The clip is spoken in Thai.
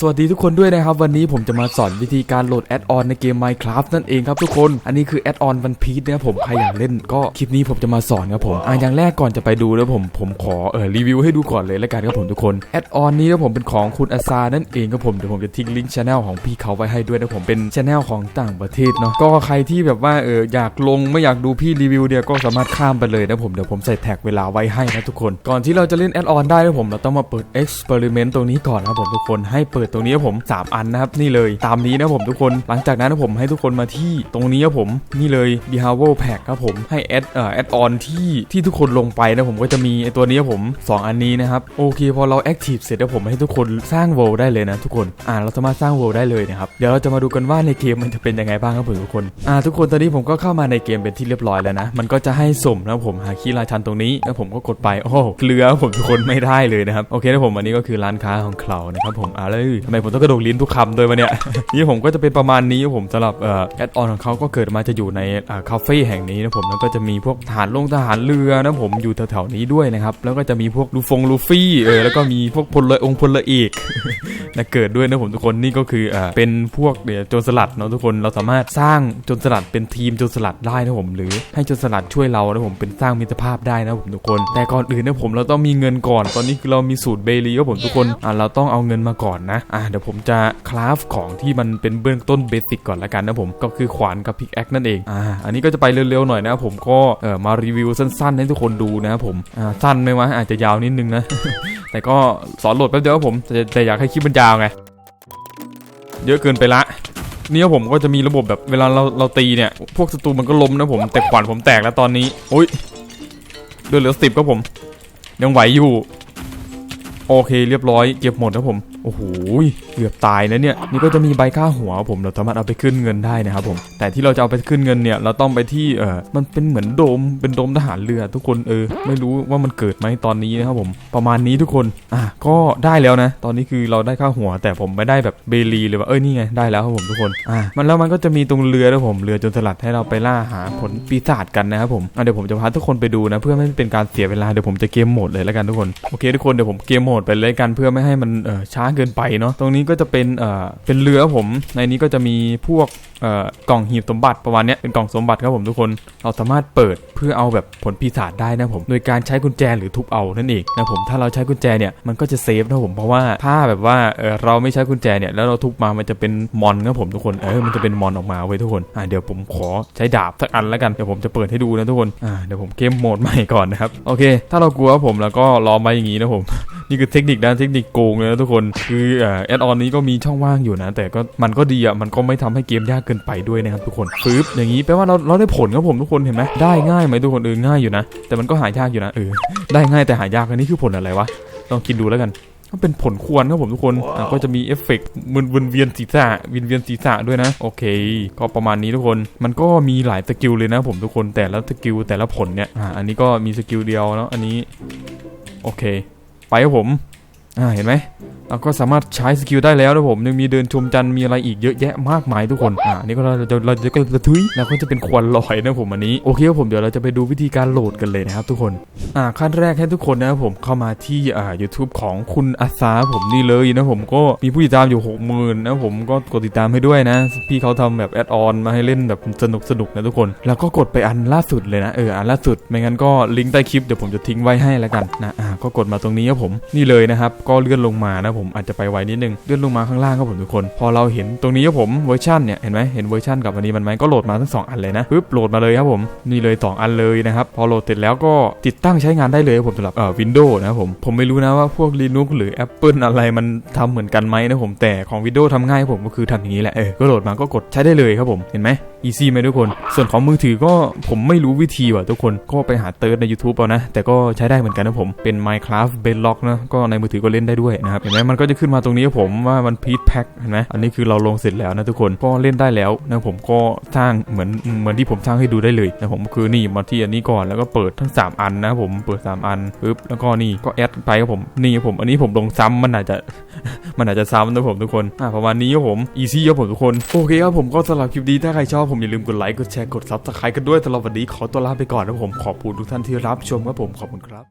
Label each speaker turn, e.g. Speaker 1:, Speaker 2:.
Speaker 1: สวัสดีทุกคนด้วยนะครับ วันนี้ผมจะมาสอนวิธีการโหลดแอดออนในเกม Minecraft นั่นเองครับทุกคนอันนี้คือแอดออนวันพีชนะครับผมใครอยากเล่นก็คลิปนี้ผมจะมาสอนครับผมอะอย่างแรกก่อนจะไปดูแล้วผมผมขอเออรีวิวให้ดูก่อนเลยแล้วกันครับผมทุกคนแอดออนนี้นะผมเป็นของคุณอาซานั่นเองครับผมเดี๋ยวผมจะทิ้งลิงก์ช anel ของพี่เขาไว้ให้ด้วยนะผมเป็นช anel ของต่างประเทศเนาะก็ใครที่แบบว่าเอออยากลงไม่อยากดูพี่รีวิวเนี่ยก็สามารถข้ามไปเลยนะผมเดี๋ยวผมใส่แท็กเวลาไว้ให้นะทุกคน ก่อนที่เราจะเล่นแอดออนได้นะผมเราต้องมาเปิด experiment ตรงนี้ก่อนนะผมทุกคนให้เปิดตรงนี้ครับผม 3 อันนะครับนี่เลยตามนี้นะผมทุกคนหลังจากนั้นนะผมให้ทุกคนมาที่ตรงนี้ครับผมนี่เลย behavior pack ครับผมให้แอดเอ่อแอดออนที่ที่ทุกคนลงไปนะผมก็จะมีไอตัวนี้ครับผม 2 อันนี้นะครับโอเคพอเรา active เสร็จแล้วผมให้ทุกคนสร้าง world ได้เลยนะทุกคนอ่าเราสามารถสร้าง world ได้เลยนะครับเดี๋ยวเราจะมาดูกันว่าในเกมมันจะเป็นยังไงบ้างครับผมทุกคนอ่าทุกคนตอนนี้ผมก็เข้ามาในเกมเป็นที่เรียบร้อยแล้วนะมันก็จะให้สมนะครับผมหาคีราชันตรงนี้แล้วผมก็กดไปโอ้เกลือผมทุกคนไม่ได้เลยนะครับโอเคนะผมอันนี้ก็คือร้านค้าของเขานะครับผมอ่าเลยทำไมผมต้องกระโดดลิ้นทุกคำด้วยวะเนี่ยนี่ผมก็จะเป็นประมาณนี้ครับผมสำหรับเอ่อแอดออนของเขาก็เกิดมาจะอยู่ในอ่าคาเฟ่แห่งนี้นะผมแล้วก็จะมีพวกทหารลงทหารเรือนะผมอยู่แถวๆนี้ด้วยนะครับแล้วก็จะมีพวกลูฟงลูฟี่เออแล้วก็มีพวกพลเรือองค์พลเรือเอกนะเกิดด้วยนะผมทุกคนนี่ก็คืออ่าเป็นพวกเดี๋ยวโจรสลัดเนาะทุกคนเราสามารถสร้างโจรสลัดเป็นทีมโจรสลัดได้นะผมหรือให้โจรสลัดช่วยเรานะผมเป็นสร้างมิตรภาพได้นะผมทุกคน แต่ก่อนอื่นนะผมเราต้องมีเงินก่อนตอนนี้คือเรามีสูตรเบลีครับผมทุกคนอ่าเราต้องเอาเงินมาก่อนนะอ่าเดี๋ยวผมจะคราฟของที่มันเป็นเบื้องต้นเบสิกก่อนละกันนะผมก็คือขวานกับพิกแอคนั่นเองอ่าอันนี้ก็จะไปเร็วๆหน่อยนะครับผมก็เออมารีวิวสั้นๆ ให้ทุกคนดูนะครับผมอ่าสั้นไหมวะอาจจะยาวนิดนึงนะ แต่ก็สอนโหลดแป๊บเดียวผมแต่แต่อยากให้คลิปมันยาวไงเยอะเกินไปละนี่ผมก็จะมีระบบแบบเวลาเราเราตีเนี่ย พวกศัตรูมันก็ล้มนะผมแต่ขวานผมแตกแล้วตอนนี้โอ้ยเดือดเหลือสิบครับผม ยังไหวอยู่ โอเคเรียบร้อยเก็บหมดครับผม โอ้โหเกือบตายนะเนี่ยนี่ก็จะมีใบค่าหัวผมเราสามารถเอาไปขึ้นเงินได้นะครับผม แต่ที่เราจะเอาไปขึ้นเงินเนี่ยเราต้องไปที่เออมันเป็นเหมือนโดมเป็นโดมทหารเรือทุกคนเออ ไม่รู้ว่ามันเกิดไหมตอนนี้นะครับผมประมาณนี้ทุกคนอะก็ได้แล้วนะ ตอนนี้คือเราได้ค่าหัว แต่ผมไม่ได้แบบเบลีเลยว่าเอ้ยนี่ไงได้แล้วครับผมทุกคนอะมันแล้วมันก็จะมีตรงเรือนะผมเรือจนสลัดให้เราไปล่าหาผลปีศาจกันนะครับผมอะเดี๋ยวผมจะพาทุกคนไปดูนะเพื่อไม่ให้เป็นการเสียเวลาเดี๋ยวผมจะเกมโหมดเลยแล้วกันทุกคนโอเคทุกคนเดี๋ยวผมเกมโหมดไปเลยกันเพื่อไม่ให้มันเออช้าเกินไปเนาะตรงนี้ก็จะเป็นเอ่อเป็นเรือผม ในนี้ก็จะมีพวกเอ่อกล่องหีบสมบัติประมาณเนี้ยเป็นกล่องสมบัติครับผมทุกคนเราสามารถเปิดเพื่อเอาแบบผลปีศาจได้นะผมโดยการใช้กุญแจหรือทุบเอานั่นเองนะผมถ้าเราใช้กุญแจเนี่ยมันก็จะเซฟนะผมเพราะว่าถ้าแบบว่าเออเราไม่ใช้กุญแจเนี่ยแล้วเราทุบมามันจะเป็นมอนครับผมทุกคนเออมันจะเป็นมอนออกมาไว้ยทุกคนอ่าเดี๋ยวผมขอใช้ดาบสักอันแล้วกันเดี๋ยวผมจะเปิดให้ดูนะทุกคนอ่าเดี๋ยวผมเกมโหมดใหม่ก่อนนะครับโอเค ถ้าเรากลัวผมแล้วก็รอมาอย่างนี้นะผม นี่คือเทคนิคด้านเทคนิคโกงเลยนะทุกคนคือแอดออนนี้ก็มีช่องว่างอยู่นะ แต่ก็มันก็ดีอะมันก็ไม่ทำให้เกมยากเกินไปด้วยนะครับทุกคนปึ๊บอย่างนี้แปลว่าเราเราได้ผลครับผมทุกคนเห็นไหมได้ง่ายไหมทุกคนเออง่ายอยู่นะ แต่มันก็หายากอยู่นะเออได้ง่ายแต่หายากอันนี้คือผลอะไรวะลองคิดดูแล้วกันก็เป็นผลควรครับผมทุกคนอะก็จะมีเอฟเฟกต์มึนวนเวียนศีรษะวินเวียนศีรษะด้วยนะ โอเค ก็ประมาณนี้ทุกคน มันก็มีหลายสกิลเลยนะผมทุกคนแต่ละสกิลแต่ละผลเนี่ยอ่าอันนี้ก็มีสกิลเดียวเนาะอันนี้ โอเค ไปครับผม อ่า เห็นไหม เราก็สามารถใช้สกิลได้แล้วนะผมยังมีเดินชมจันทร์มีอะไรอีกเยอะแยะมากมายทุกคนอ่านี่ก็เราจะเราจะก็จะทุยแล้วก็จะเป็นควันลอยนะผมอันนี้โอเคครับผมเดี๋ยวเราจะไปดูวิธีการโหลดกันเลยนะครับทุกคนอ่าขั้นแรกให้ทุกคนนะครับผมเข้ามาที่อ่า YouTube ของคุณอาซาผมนี่เลยนะผมก็มีผู้ติดตามอยู่หกหมื่นนะผมก็กดติดตามให้ด้วยนะ พี่เขาทำแบบแอดออนมาให้เล่นแบบสนุกสนุกนะทุกคน แล้วก็กดไปอันล่าสุดเลยนะเอออันล่าสุดไม่งั้นก็ลิงก์ใต้คลิปเดี๋ยวผมจะทิ้งไว้ให้แล้วกันนะอ่าก็กดมาตรงนี้ครับผมนี่เลยนะครับก็เลื่อนลงมานะผมอาจจะไปไวนิดนึงเลื่อนลงมาข้างล่างครับผมทุกคน พอเราเห็นตรงนี้ครับผมเวอร์ชันเนี่ยเห็นไหมเห็นเวอร์ชันกับอันนี้มันไหมก็โหลดมาทั้งสองอันเลยนะปึ๊บโหลดมาเลยครับผมนี่เลยสองอันเลยนะครับพอโหลดเสร็จแล้วก็ติดตั้งใช้งานได้เลยครับผมสำหรับเอ่อวินโดว์นะครับผมผมไม่รู้นะว่าพวก Linux หรือ Apple อะไรมันทำเหมือนกันไหมนะผมแต่ของ Windows ทำง่ายครับผมก็คือทำอย่างนี้แหละเออก็โหลดมาก็กดใช้ได้เลยครับผมเห็นไหมอีซี่ไหมทุกคน ส่วนของมือถือก็ผมไม่รู้วิธีว่ะทุกคนก็ไปหาเติร์ดใน YouTube เอานะ แต่ก็ใช้ได้เหมือนกันนะผมเป็น Minecraft Bedrock นะ ก็ในมือถือก็เล่นได้ด้วยนะครับ เห็นไหมมันก็จะขึ้นมาตรงนี้ผมว่ามันพีทแพ็คเห็นไหมอันนี้คือเราลงเสร็จแล้วนะทุกคนก็เล่นได้แล้วนะผมก็สร้างเหมือนเหมือนที่ผมสร้างให้ดูได้เลยนะผมคือนี่มาที่อันนี้ก่อนแล้วก็เปิดทั้ง 3 อันนะผมเปิด 3 อันปึ๊บแล้วก็นี่ก็แอดไปครับผมนี่กับผมอันนี้ผมลงซ้ำมันอาจจะมันอาจจะซ้ำนะผมทุกคนอะประมาณนี้ครับผมอีซี่ครับผมทุกคนโอเคครับผมก็สำหรับคลิปนี้ถ้าใครชอบผมอย่าลืมกดไลค์กดแชร์กดซับสไครต์กันด้วยตลอดวันนี้ขอตัวลาไปก่อนนะผมขอบคุณทุกท่านที่รับชมครับผมขอบคุณครับ